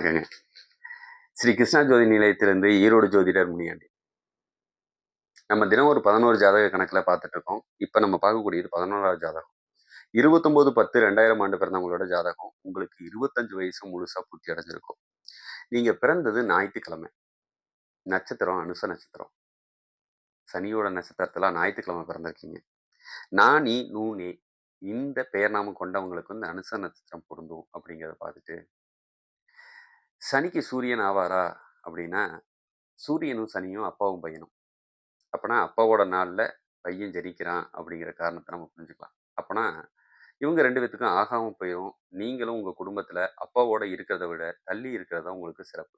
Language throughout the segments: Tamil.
வணக்கங்க. ஸ்ரீ கிருஷ்ணா ஜோதி நிலையத்திலிருந்து ஈரோடு ஜோதிடர் முனியாண்டி. நம்ம தினம் ஒரு பதினோரு ஜாதக கணக்கில் பார்த்துட்டு இருக்கோம் இப்போ நம்ம பார்க்கக்கூடியது பதினோராவது ஜாதகம். இருபத்தொம்போது பத்து ரெண்டாயிரம் ஆண்டு பிறந்தவங்களோட ஜாதகம். உங்களுக்கு இருபத்தஞ்சு வயசு முழுசாக பூர்த்தி அடைஞ்சிருக்கும். நீங்கள் பிறந்தது ஞாயிற்றுக்கிழமை. நட்சத்திரம் அனுச நட்சத்திரம். சனியோட நட்சத்திரத்தில் ஞாயிற்றுக்கிழமை பிறந்திருக்கீங்க. நானி நூனே இந்த பெயர் நாம கொண்டவங்களுக்கு வந்து அனுச நட்சத்திரம் பொருந்தும் அப்படிங்கிறத பார்த்துட்டு சனிக்கு சூரியன் ஆவாரா அப்படின்னா சூரியனும் சனியும் அப்பாவும் பையனும். அப்போனா அப்பாவோட நாளில் பையன் ஜனிக்கிறான் அப்படிங்கிற காரணத்தை நம்ம புரிஞ்சுக்கலாம். அப்போனா இவங்க ரெண்டு பேத்துக்கும் ஆகாமல் போயிடும் நீங்களும் உங்கள் குடும்பத்தில் அப்பாவோட இருக்கிறத விட தள்ளி இருக்கிறதா உங்களுக்கு சிறப்பு.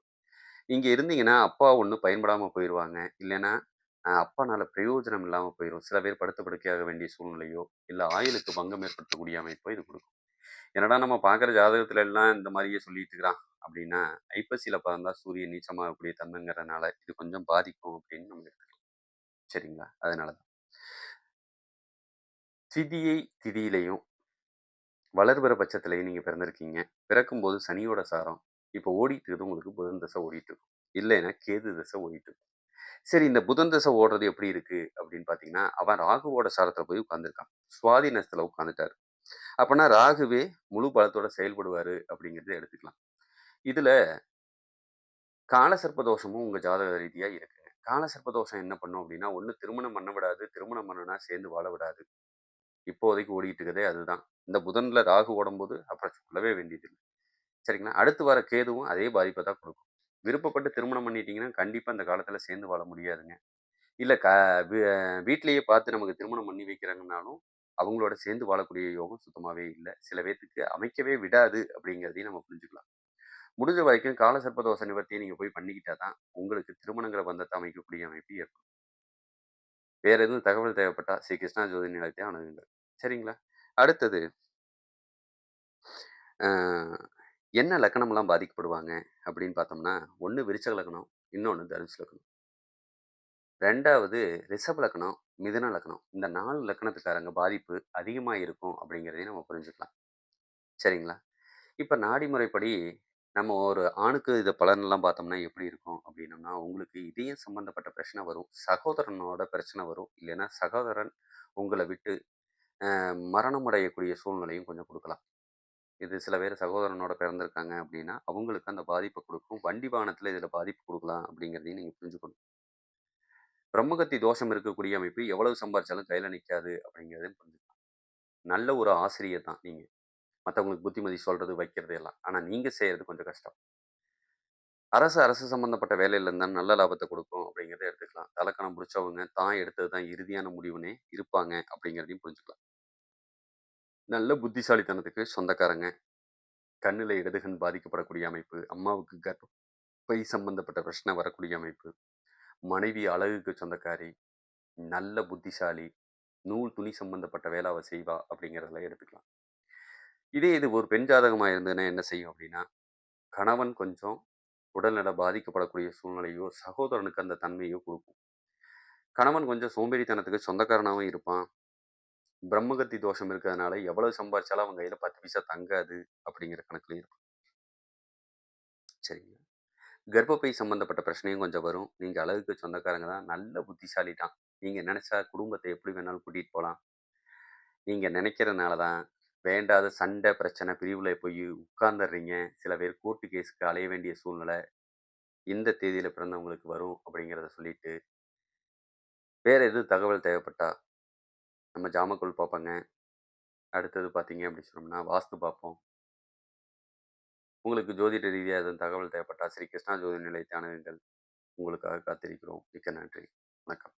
இங்கே இருந்தீங்கன்னா அப்பா ஒன்று பயன்படாமல் போயிடுவாங்க இல்லைன்னா அப்பானால பிரயோஜனம் இல்லாமல் போயிடும் சில பேர் படுத்த படுக்கையாக வேண்டிய சூழ்நிலையோ இல்லை ஆயுளுக்கு பங்கம் ஏற்படுத்தக்கூடிய அமைப்போ இது கொடுக்கும். என்னடா நம்ம பார்க்குற ஜாதகத்துல எல்லாம் இந்த மாதிரியே சொல்லிட்டு இருக்கிறான் அப்படின்னா ஐப்பசியில் பிறந்தா சூரியன் நீச்சமாகக்கூடிய தன்மைங்கிறதுனால இது கொஞ்சம் பாதிக்கும் அப்படின்னு நம்ம எடுத்துக்கலாம். சரிங்களா? அதனால தான். திதியை திதியிலையும் வளர்பிற பட்சத்திலையும் நீங்கள் பிறந்திருக்கீங்க. பிறக்கும்போது சனியோட சாரம் இப்போ ஓடிட்டு இருக்குது. உங்களுக்கு புதன் தசை ஓடிட்டு இருக்கும். இல்லைன்னா கேது தசை ஓடிட்டு இருக்கும். சரி இந்த புதன் தசை ஓடுறது எப்படி இருக்கு அப்படின்னு பார்த்தீங்கன்னா அவன் ராகுவோட சாரத்தில் போய் உட்காந்துருக்கான் சுவாதி நசத்தில் உட்காந்துட்டாரு அப்படின்னா ராகுவே முழு பலத்தோட செயல்படுவார் அப்படிங்கிறத எடுத்துக்கலாம். இதில் காலசர்ப்ப தோஷமும் உங்கள் ஜாதக ரீதியாக இருக்குங்க காலசர்ப்ப தோஷம் என்ன பண்ணும் அப்படின்னா ஒன்று திருமணம் பண்ண விடாது திருமணம் பண்ணனா சேர்ந்து வாழ விடாது. இப்போதைக்கு ஓடிட்டு இருக்கதே அதுதான். இந்த புதனில் ராகு ஓடும்போது அப்புறம் சொல்லவே வேண்டியதில்லை. சரிங்களா? அடுத்து வர கேதுவும் அதே பாதிப்பை தான் கொடுக்கும். விருப்பப்பட்டு திருமணம் பண்ணிட்டீங்கன்னா கண்டிப்பாக அந்த காலத்தில் சேர்ந்து வாழ முடியாதுங்க. இல்லை க வீட்டிலேயே பார்த்து நமக்கு திருமணம் பண்ணி வைக்கிறாங்கனாலும் அவங்களோட சேர்ந்து வாழக்கூடிய யோகம் சுத்தமாகவே இல்லை. சில பேர்த்துக்கு அமைக்கவே விடாது அப்படிங்கிறதையும் நம்ம புரிஞ்சுக்கலாம். முடிஞ்ச வரைக்கும் கால சர்ப்பதோஷ நிவர்த்தியை நீங்கள் போய் பண்ணிக்கிட்டா தான் உங்களுக்கு திருமணங்களை பந்தத்தை அமைக்கக்கூடிய அமைப்பு ஏற்படும். வேற எதுவும் தகவல் தேவைப்பட்டா ஸ்ரீ கிருஷ்ணா ஜோதி நிலையத்தை அணுகுங்கள். சரிங்களா? அடுத்தது என்ன லக்கணம்லாம் பாதிக்கப்படுவாங்க அப்படின்னு பார்த்தோம்னா ஒன்று விருச்சக லக்கணம் இன்னொன்று தனுஷ் லக்கணம். ரெண்டாவது ரிஷப லக்னம் மிதுன லக்னம் இந்த நாலு லக்கணத்துக்காரங்க பாதிப்பு அதிகமாக இருக்கும் அப்படிங்கிறதையும் நம்ம புரிஞ்சுக்கலாம். சரிங்களா? இப்போ நாடி முறைப்படி நம்ம ஒரு ஆணுக்கு இதை பலனெல்லாம் பார்த்தோம்னா எப்படி இருக்கும் அப்படின்னம்னா உங்களுக்கு இதயம் சம்மந்தப்பட்ட பிரச்சனை வரும் சகோதரனோட பிரச்சனை வரும் இல்லைன்னா சகோதரன் உங்களை விட்டு மரணம் அடையக்கூடிய சூழ்நிலையும் கொஞ்சம் கொடுக்கலாம். இது சில பேர் சகோதரனோட பிறந்திருக்காங்க அப்படின்னா அவங்களுக்கு அந்த பாதிப்பை கொடுக்கும். வண்டி வாகனத்தில் இதில் பாதிப்பு கொடுக்கலாம் அப்படிங்கிறதையும் நீங்கள் புரிஞ்சுக்கணும். பிரம்மகத்தி தோஷம் இருக்கக்கூடிய அமைப்பு எவ்வளவு சம்பாரிச்சாலும் கையில் நிற்காது அப்படிங்கிறது புரிஞ்சுக்கலாம் நல்ல ஒரு ஆசிரியர் தான் நீங்கள் மற்றவங்களுக்கு புத்திமதி சொல்கிறது வைக்கிறது எல்லாம். ஆனால் நீங்கள் செய்கிறது கொஞ்சம் கஷ்டம். அரசு அரசு சம்மந்தப்பட்ட வேலையில் இருந்தால் நல்ல லாபத்தை கொடுக்கும் அப்படிங்கிறத எடுத்துக்கலாம். தலக்கணம் பிடிச்சவங்க தான் எடுத்தது தான் இறுதியான முடிவுனே இருப்பாங்க அப்படிங்கிறதையும் புரிஞ்சுக்கலாம். நல்ல புத்திசாலித்தனத்துக்கு சொந்தக்காரங்க கண்ணில் இடதுகண் பாதிக்கப்படக்கூடிய அமைப்பு அம்மாவுக்கு கர்ப்பை சம்பந்தப்பட்ட பிரச்சனை வரக்கூடிய அமைப்பு மனைவி அழகுக்கு சொந்தக்காரி நல்ல புத்திசாலி நூல் துணி சம்பந்தப்பட்ட வேலாவை செய்வா அப்படிங்கிறதெல்லாம் எடுத்துக்கலாம். இதே இது ஒரு பெண் ஜாதகமாக இருந்ததுன்னா என்ன செய்யும் அப்படின்னா கணவன் கொஞ்சம் உடல்நல பாதிக்கப்படக்கூடிய சூழ்நிலையோ சகோதரனுக்கு அந்த தன்மையோ கொடுக்கும். கணவன் கொஞ்சம் சோம்பேறித்தனத்துக்கு சொந்தக்காரனாகவும் இருப்பான். பிரம்மகத்தி தோஷம் இருக்கிறதுனால எவ்வளவு சம்பாதிச்சாலும் அவங்க கையில் பத்து பைசா தங்காது அப்படிங்கிற கணக்குல இருக்கும். சரிங்க கர்ப்பப்பை சம்மந்தப்பட்ட பிரச்சனையும் கொஞ்சம் வரும். நீங்கள் அழகுக்கு சொந்தக்காரங்க தான். நல்ல புத்திசாலி தான் நீங்கள் நினச்சா குடும்பத்தை எப்படி வேணாலும் கூட்டிகிட்டு போகலாம் நீங்கள் நினைக்கிறதுனால தான் வேண்டாத சண்டை பிரச்சனை பிரிவில் போய் உட்கார்ந்துடுறீங்க. சில பேர் கோர்ட்டு கேஸுக்கு அலைய வேண்டிய சூழ்நிலை இந்த தேதியில் பிறந்தவங்களுக்கு வரும் அப்படிங்கிறத சொல்லிட்டு வேறு எதுவும் தகவல் தேவைப்பட்டா நம்ம ஜாமக்கோல் பார்ப்போங்க. அடுத்தது பார்த்தீங்க அப்படி சொன்னோம்னா வாஸ்து பார்ப்போம். உங்களுக்கு ஜோதிட ரீதியாக எதுவும் தகவல் தேவைப்பட்டால் ஸ்ரீ கிருஷ்ணா ஜோதி நிலையத்தை அணுகுங்கள். உங்களுக்காக காத்திருக்கிறோம். மிக்க நன்றி. வணக்கம்.